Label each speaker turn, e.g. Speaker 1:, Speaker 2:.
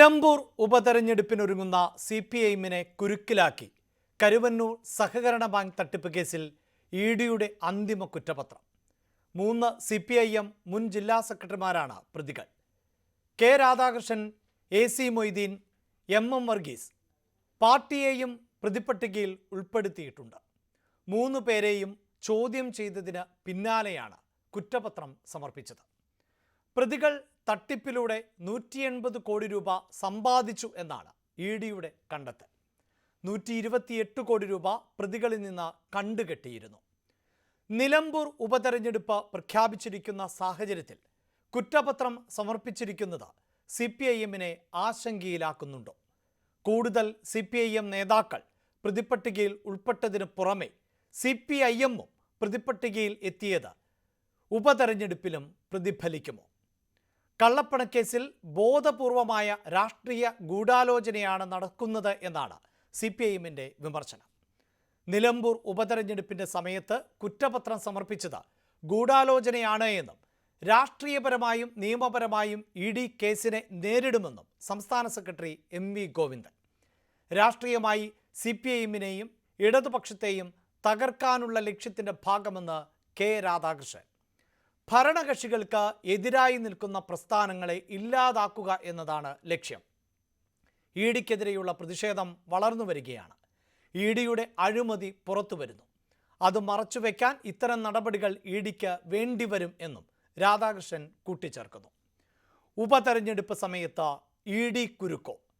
Speaker 1: നിലമ്പൂർ ഉപതെരഞ്ഞെടുപ്പിനൊരുങ്ങുന്ന C P ഐഎമ്മിനെ കുരുക്കിലാക്കി കരുവന്നൂർ സഹകരണ ബാങ്ക് തട്ടിപ്പ് കേസിൽ ഇ ഡിയുടെ അന്തിമ കുറ്റപത്രം. മൂന്ന് സി പി ഐ എം മുൻ ജില്ലാ സെക്രട്ടറിമാരാണ് പ്രതികൾ. K Radhakrishnan A C Moideen M M Varghese പാർട്ടിയെയും പ്രതിപട്ടികയിൽ ഉൾപ്പെടുത്തിയിട്ടുണ്ട്. മൂന്ന് പേരെയും ചോദ്യം ചെയ്തതിന് പിന്നാലെയാണ് കുറ്റപത്രം സമർപ്പിച്ചത്. പ്രതികൾ തട്ടിപ്പിലൂടെ നൂറ്റി എൺപത് കോടി രൂപ സമ്പാദിച്ചു എന്നാണ് ഇ ഡിയുടെ കണ്ടെത്തൽ. നൂറ്റി ഇരുപത്തിയെട്ട് കോടി രൂപ പ്രതികളിൽ നിന്ന് കണ്ടുകെട്ടിയിരുന്നു. നിലമ്പൂർ ഉപതെരഞ്ഞെടുപ്പ് പ്രഖ്യാപിച്ചിരിക്കുന്ന സാഹചര്യത്തിൽ കുറ്റപത്രം സമർപ്പിച്ചിരിക്കുന്നത് സി പി ഐ എമ്മിനെ ആശങ്കയിലാക്കുന്നുണ്ടോ? കൂടുതൽ സി പി ഐ എം നേതാക്കൾ പ്രതിപ്പട്ടികയിൽ ഉൾപ്പെട്ടതിന് പുറമെ സി പി ഐ എമ്മും പ്രതിപ്പട്ടികയിൽ എത്തിയത് ഉപതെരഞ്ഞെടുപ്പിലും പ്രതിഫലിക്കുമോ? കള്ളപ്പണക്കേസിൽ ബോധപൂർവമായ രാഷ്ട്രീയ ഗൂഢാലോചനയാണ് നടക്കുന്നത് എന്നാണ് സി പി ഐ എമ്മിന്റെ വിമർശനം. നിലമ്പൂർ ഉപതെരഞ്ഞെടുപ്പിന്റെ സമയത്ത് കുറ്റപത്രം സമർപ്പിച്ചത് ഗൂഢാലോചനയാണ് എന്നും രാഷ്ട്രീയപരമായും നിയമപരമായും ഇ ഡി കേസിനെ നേരിടുമെന്നും സംസ്ഥാന സെക്രട്ടറി എം വി ഗോവിന്ദൻ. രാഷ്ട്രീയമായി സി പി ഐ എമ്മിനെയും ഇടതുപക്ഷത്തെയും തകർക്കാനുള്ള ലക്ഷ്യത്തിന്റെ ഭാഗമെന്ന് കെ രാധാകൃഷ്ണൻ. ഭരണകക്ഷികൾക്ക് എതിരായി നിൽക്കുന്ന പ്രസ്ഥാനങ്ങളെ ഇല്ലാതാക്കുക എന്നതാണ് ലക്ഷ്യം. ഇ ഡിക്കെതിരെയുള്ള പ്രതിഷേധം വളർന്നു വരികയാണ്. ഇ ഡിയുടെ അഴിമതി പുറത്തു വരുന്നു. അത് മറച്ചുവെക്കാൻ ഇത്തരം നടപടികൾ ഇ ഡിക്ക് വേണ്ടിവരും എന്നും രാധാകൃഷ്ണൻ കൂട്ടിച്ചേർക്കുന്നു. ഉപതെരഞ്ഞെടുപ്പ് സമയത്ത് ഇ ഡി കുരുക്കോ